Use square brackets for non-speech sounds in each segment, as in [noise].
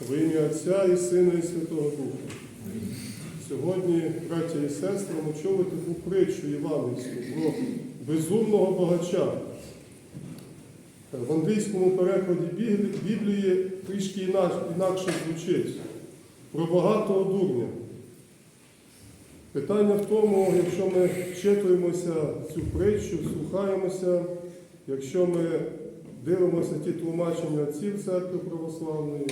В ім'я Отця і Сина і Святого Духа. Сьогодні, браття і сестри, ми чули таку притчу Івангельську про безумного багача. В англійському перекладі Біблії трішки інакше звучить про багатого дурня. Питання в тому, якщо ми вчитуємося цю притчу, слухаємося, якщо ми дивимося ті тлумачення отців церкви православної,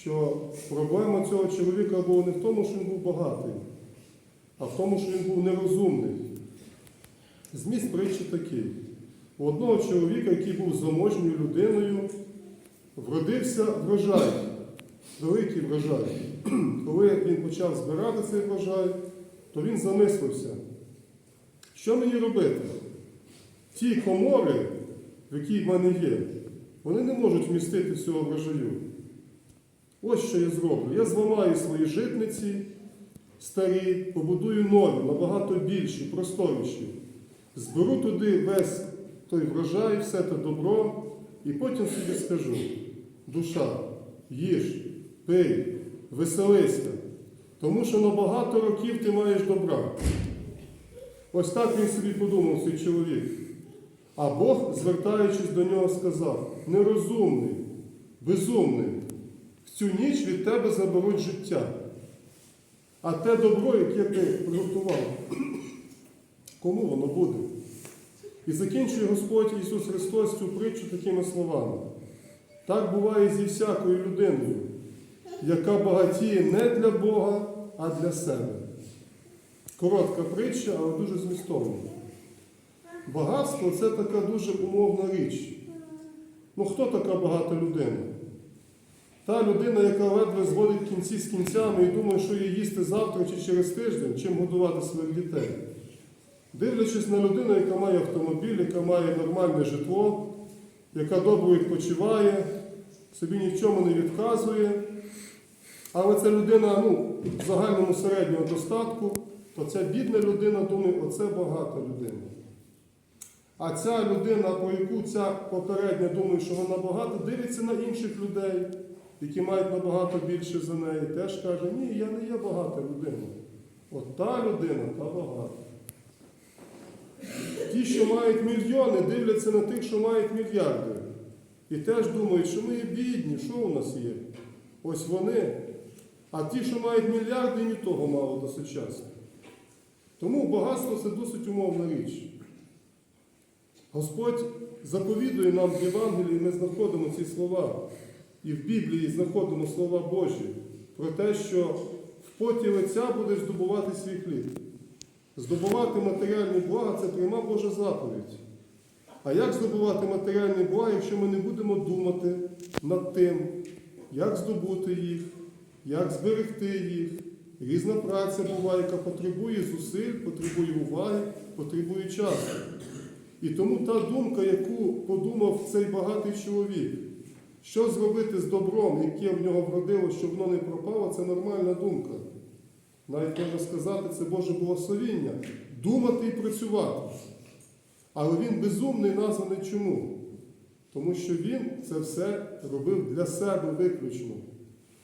що проблема цього чоловіка була не в тому, що він був багатий, а в тому, що він був нерозумний. Зміст притчі такий. У одного чоловіка, який був заможньою людиною, вродився врожай, великий врожай. [clears throat] Коли він почав збирати цей врожай, то він замислився, що мені робити? Ті комори, в якій в мене є, вони не можуть вмістити всього врожаю. Ось що я зроблю. Я зламаю свої житниці старі, побудую нові, набагато більші, просторіші. Зберу туди весь той врожай, все те добро, і потім собі скажу: душа, їж, пий, веселися, тому що на багато років ти маєш добра. Ось так він собі подумав, цей чоловік. А Бог, звертаючись до нього, сказав: нерозумний, безумний, цю ніч від тебе заберуть життя. А те добро, яке ти приготував, кому воно буде? І закінчує Господь Ісус Христос цю притчу такими словами. Так буває зі всякою людиною, яка багатіє не для Бога, а для себе. Коротка притча, але дуже змістовна. Багатство це така дуже умовна річ. Ну хто така багата людина? Та людина, яка ледве зводить кінці з кінцями і думає, що їй їсти завтра чи через тиждень, чим годувати своїх дітей. Дивлячись на людину, яка має автомобіль, яка має нормальне житло, яка добре відпочиває, собі ні в чому не відказує. Але ця людина ну, в загальному середнього достатку, то ця бідна людина думає, оце багата людина. А ця людина, про яку ця попередня думає, що вона багата, дивиться на інших людей, які мають набагато більше за неї, теж каже, ні, я не є багата людина. От та людина, та багата. Ті, що мають мільйони, дивляться на тих, що мають мільярди. І теж думають, що ми є бідні, що у нас є? Ось вони. А ті, що мають мільярди, ні того мало досить часто. Тому багатство це досить умовна річ. Господь заповідує нам в Євангелії, ми знаходимо ці слова. І в Біблії знаходимо слова Божі про те, що в поті лиця будеш здобувати свій хліб. Здобувати матеріальні блага це пряма Божа заповідь. А як здобувати матеріальні блага, якщо ми не будемо думати над тим, як здобути їх, як зберегти їх? Різна праця буває, яка потребує зусиль, потребує уваги, потребує часу. І тому та думка, яку подумав цей багатий чоловік, що зробити з добром, яке в нього вродило, щоб воно не пропало, це нормальна думка. Навіть можна сказати, це Боже благословіння. Думати і працювати. Але він безумний названий чому? Тому що він це все робив для себе виключно.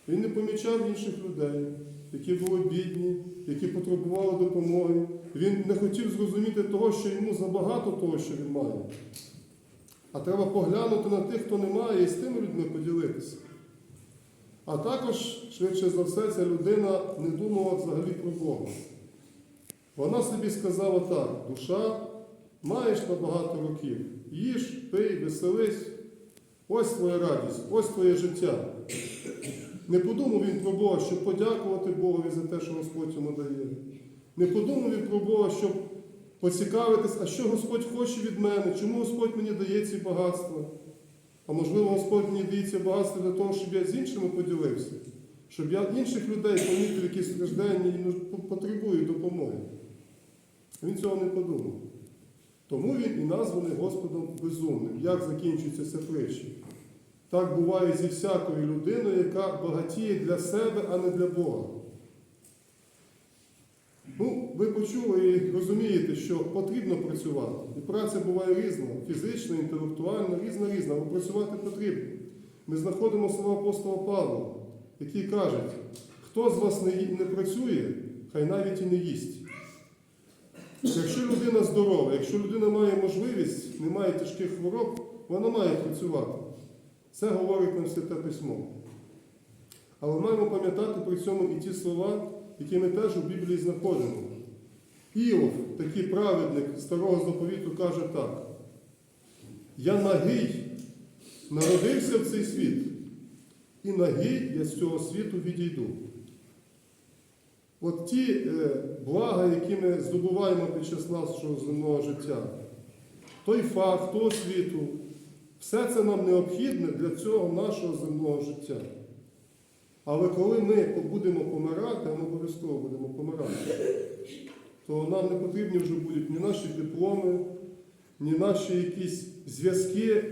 Він не помічав інших людей, які були бідні, які потребували допомоги. Він не хотів зрозуміти того, що йому забагато того, що він має. А треба поглянути на тих, хто не має, і з тими людьми поділитися. А також, швидше за все, ця людина не думала взагалі про Бога. Вона собі сказала так: душа, маєш на багато років, їж, пий, веселись, ось твоя радість, ось твоє життя. Не подумав він про Бога, щоб подякувати Богові за те, що Господь йому дає. Не подумав він про Бога, щоб поцікавитись, а що Господь хоче від мене, чому Господь мені дає ці багатства. А можливо, Господь мені дає ці багатства для того, щоб я з іншими поділився, щоб я інших людей помітив, які страждання і потребують допомоги. Він цього не подумав. Тому він і названий Господом безумним. Як закінчується ця притча? Так буває зі всякою людиною, яка багатіє для себе, а не для Бога. Ну, ви почули і розумієте, що потрібно працювати. І праця буває різна, фізична, інтелектуальна, різна різна, але працювати потрібно. Ми знаходимо слова апостола Павла. які кажуть, хто з вас не, не працює, хай навіть і не їсть. Якщо людина здорова, якщо людина має можливість, не має тяжких хвороб, вона має працювати. Це говорить нам Святе Письмо. Але маємо пам'ятати при цьому і ті слова, які ми теж у Біблії знаходимо. Іов, такий праведник старого заповіту, каже так: Я нагий народився в цей світ, і нагий я з цього світу відійду. От ті е, блага, які ми здобуваємо під час нашого земного життя, той факт, того світу, все це нам необхідне для цього нашого земного життя. Але коли ми будемо помирати, ми обов'язково будемо помирати, то нам не потрібні вже будуть ні наші дипломи, ні наші якісь зв'язки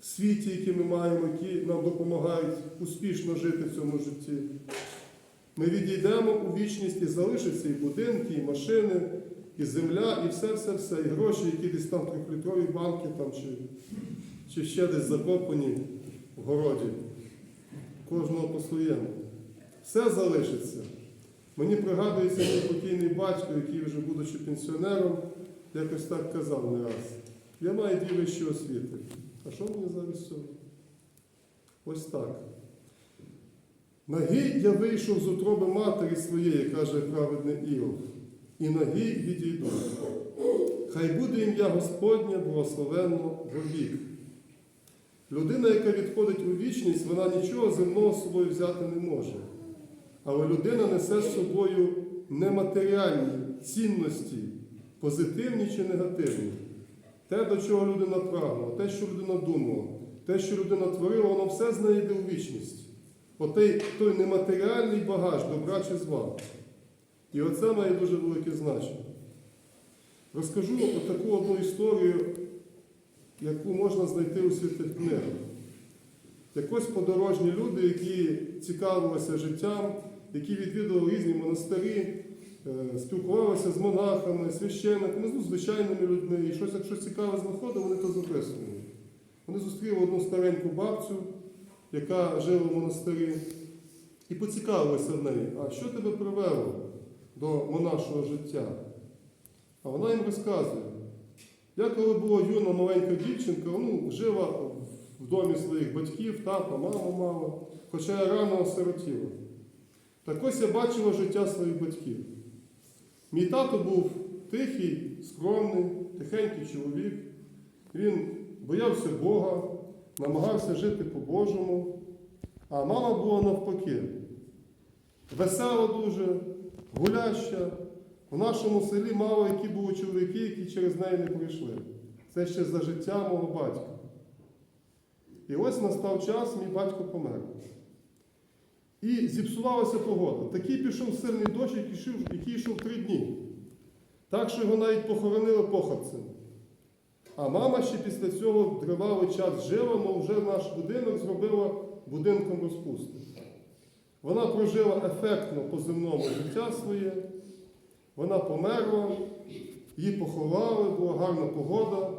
в світі, які ми маємо, які нам допомагають успішно жити в цьому житті. Ми відійдемо у вічність і залишаться і будинки, і машини, і земля, і все-все-все, і гроші, які десь там трьохлітрові банки там, чи, чи ще десь закопані в городі. Кожного по-своєму. Все залишиться. Мені пригадується мій покійний батько, який вже будучи пенсіонером, якось так казав не раз. Я маю дві вищі освіти. А що мені зараз цього? Ось так. Нагий я вийшов з утроби матері своєї, каже праведний Іов, і нагий відійду. Хай буде ім'я Господнє благословенно вовік. Людина, яка відходить у вічність, вона нічого земного з собою взяти не може. Але людина несе з собою нематеріальні цінності, позитивні чи негативні. Те, до чого людина прагнула, те, що людина думала, те, що людина творила, воно все з неї йде у вічність. Отей той нематеріальний багаж добра чи зла. І оце має дуже велике значення. Розкажу таку одну історію, яку можна знайти у святих книгах. Якось подорожні люди, які цікавилися життям, які відвідували різні монастирі, е, спілкувалися з монахами, священниками, ну, звичайними людьми, і щось, як щось цікаве знаходили, вони то записували. Вони зустріли одну стареньку бабцю, яка жила в монастирі, і поцікавилися в неї, а що тебе привело до монашого життя? А вона їм розказує. Я коли була юна маленька дівчинка, ну, жила в домі своїх батьків, тата, мама мама, хоча я рано осиротіла. Так ось я бачила життя своїх батьків. Мій тато був тихий, скромний, тихенький чоловік. Він боявся Бога, намагався жити по-божому, а мама була навпаки. Весела дуже, гуляща. В нашому селі мало які були чоловіки, які через неї не пройшли. Це ще за життя мого батька. І ось настав час, мій батько помер. І зіпсувалася погода. Такий пішов сильний дощ, який йшов, який йшов три дні. Так, що його навіть похоронили похабцем. А мама ще після цього тривалий час жила, але вже наш будинок зробила будинком розпусти. Вона прожила ефектно по земному життя своє. Вона померла, її поховали, була гарна погода,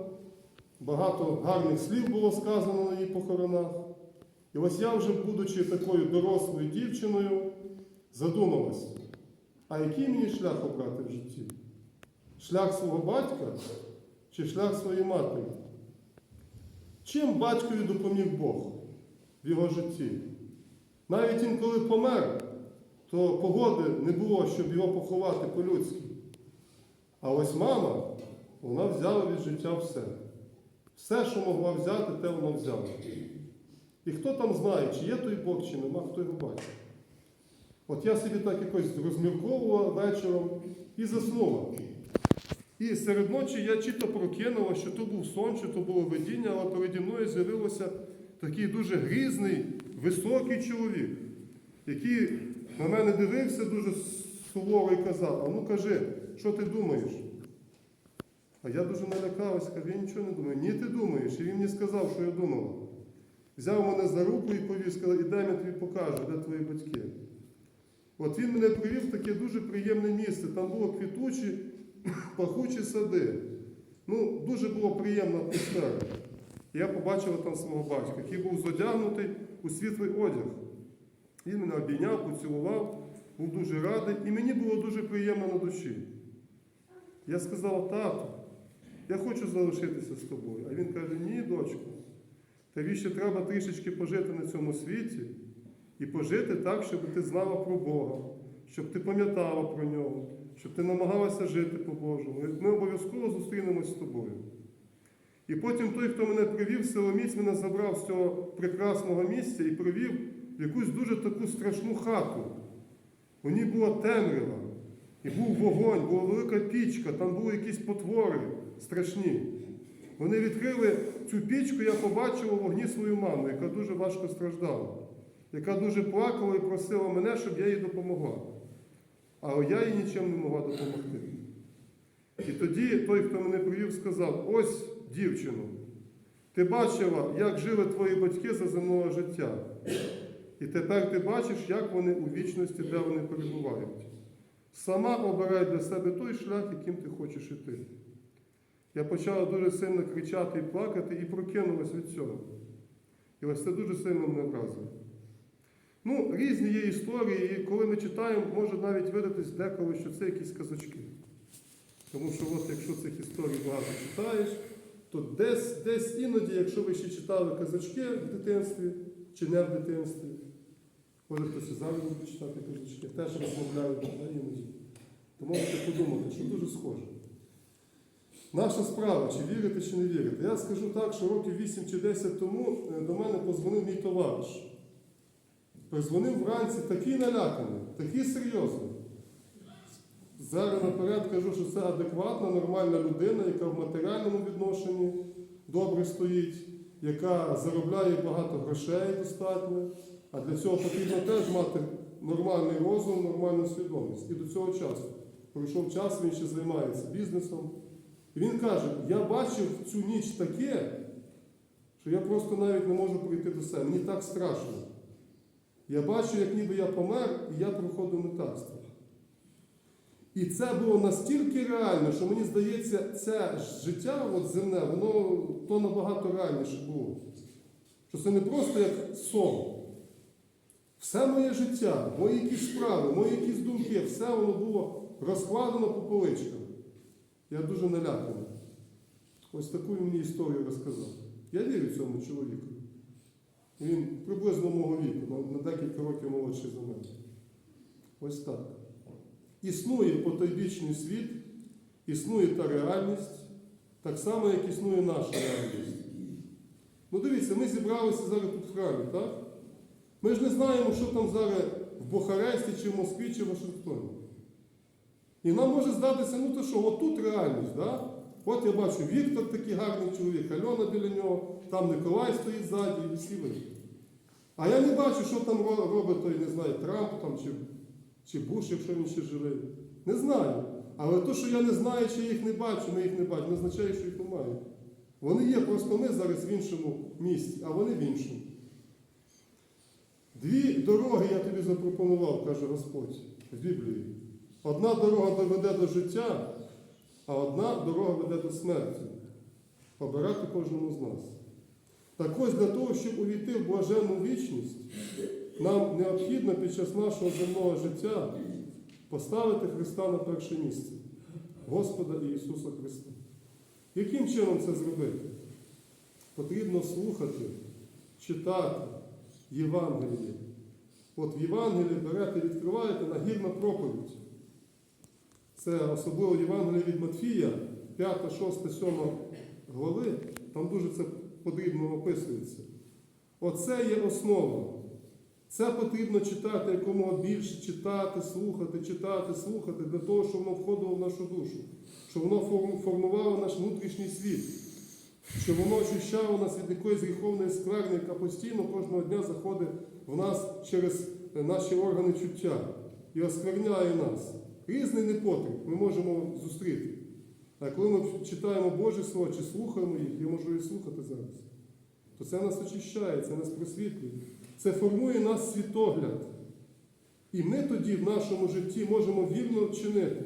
багато гарних слів було сказано на її похоронах. І ось я вже, будучи такою дорослою дівчиною, задумалась, а який мені шлях обрати в житті? Шлях свого батька чи шлях своєї матері? Чим батькові допоміг Бог в його житті? Навіть він, коли помер, то погоди не було, щоб його поховати по-людськи. А ось мама, вона взяла від життя все. Все, що могла взяти, те вона взяла. І хто там знає, чи є той Бог, чи нема, хто його бачить. От я собі так якось розмірковувала вечором і заснула. І серед ночі я чи то прокинула, що то був сон, чи то було видіння, але переді мною з'явився такий дуже грізний, високий чоловік, який на мене дивився дуже суворо і казав, а ну кажи, що ти думаєш? А я дуже налякалася, кажу, я нічого не думаю. Ні, ти думаєш. І він мені сказав, що я думала. Взяв мене за руку і повів, сказав, іде я тобі покажу, де твої батьки. От він мене привів в таке дуже приємне місце. Там було квітучі, [coughs] пахучі сади. Ну, дуже була приємна атмосфера. Я побачила там свого батька, який був зодягнутий у світлий одяг. Він мене обійняв, поцілував, був дуже радий, і мені було дуже приємно на душі. Я сказав, тату, я хочу залишитися з тобою. А він каже, ні, дочку, ще треба трішечки пожити на цьому світі і пожити так, щоб ти знала про Бога, щоб ти пам'ятала про нього, щоб ти намагалася жити по-божому. Ми обов'язково зустрінемось з тобою. І потім той, хто мене привів місць, мене забрав з цього прекрасного місця і привів в якусь дуже таку страшну хату. У ній була темрява, і був вогонь, була велика пічка, там були якісь потвори страшні. Вони відкрили цю пічку, я побачив у вогні свою маму, яка дуже важко страждала, яка дуже плакала і просила мене, щоб я їй допомогла. А я їй нічим не могла допомогти. І тоді той, хто мене привів, сказав: ось, дівчино, ти бачила, як жили твої батьки за земного життя. І тепер ти бачиш, як вони у вічності, де вони перебувають. Сама обирай для себе той шлях, яким ти хочеш іти. Я почала дуже сильно кричати і плакати, і прокинулась від цього. І ось це дуже сильно мене вразило. Ну, різні є історії, і коли ми читаємо, може навіть видатись деколи, що це якісь казочки. Тому що, от, якщо цих історій багато читаєш, то десь, десь іноді, якщо ви ще читали казочки в дитинстві чи не в дитинстві, може хтось і зараз буде читати казочки, теж розмовляють іноді, то можете подумати, що дуже схоже. Наша справа, чи вірити, чи не вірити. Я скажу так, що років 8 чи 10 тому е, до мене позвонив мій товариш. Позвонив вранці такий наляканий, такий серйозний. Зараз наперед кажу, що це адекватна, нормальна людина, яка в матеріальному відношенні добре стоїть, яка заробляє багато грошей достатньо. А для цього потрібно теж мати нормальний розум, нормальну свідомість. І до цього часу. Пройшов час, він ще займається бізнесом. І він каже: я бачив цю ніч таке, що я просто навіть не можу прийти до себе. Мені так страшно. Я бачу, як ніби я помер, і я проходив метарство. І це було настільки реально, що мені здається, це життя от земне, воно то набагато реальніше було. Що це не просто як сон. Все моє життя, мої якісь справи, мої якісь думки, все воно було розкладено по поличкам. Я дуже наляканий. Ось таку мені історію розказав. Я вірю цьому чоловіку. Він приблизно мого віку, на, декілька років молодший за мене. Ось так. Існує потойбічний світ, існує та реальність, так само, як існує наша реальність. Ну дивіться, ми зібралися зараз тут в храмі, так? Ми ж не знаємо, що там зараз в Бухаресті, чи в Москві, чи в Вашингтоні. І нам може здатися, ну то що, от тут реальність, да? От я бачу, Віктор такий гарний чоловік, Альона біля нього, там Николай стоїть ззаді, і всі ви. А я не бачу, що там робить той, не знаю, Трамп там, чи, чи Буш, якщо він ще живий. Не знаю. Але то, що я не знаю, чи я їх не бачу, ми їх не бачимо, не означає, що їх немає. Вони є, просто ми зараз в іншому місці, а вони в іншому. Дві дороги я тобі запропонував, каже Господь в Біблії. Одна дорога доведе до життя, а одна дорога веде до смерті. Обирати кожному з нас. Так ось для того, щоб увійти в блаженну вічність, нам необхідно під час нашого земного життя поставити Христа на перше місце, Господа Ісуса Христа. Яким чином це зробити? Потрібно слухати, читати Євангеліє. От в Євангелії берете, відкриваєте нагірна проповідь. Це особливо Євангеліє від Матфія, 5, 6, 7 глави, там дуже це потрібно описується. Оце є основа. Це потрібно читати якомога більше, читати, слухати, читати, слухати, для того, щоб воно входило в нашу душу, щоб воно формувало наш внутрішній світ, щоб воно очищало нас від якоїсь гріховної скверни, яка постійно кожного дня заходить в нас через е, наші органи чуття і оскверняє нас. Різний непотріб ми можемо зустріти. А коли ми читаємо Боже Слово чи слухаємо їх, я можу і слухати зараз, то це нас очищає, це нас просвітлює, це формує нас світогляд. І ми тоді в нашому житті можемо вірно чинити.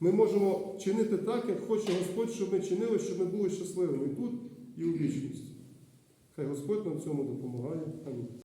Ми можемо чинити так, як хоче Господь, щоб ми чинили, щоб ми були щасливими і тут, і у вічності. Хай Господь нам в цьому допомагає. Амінь.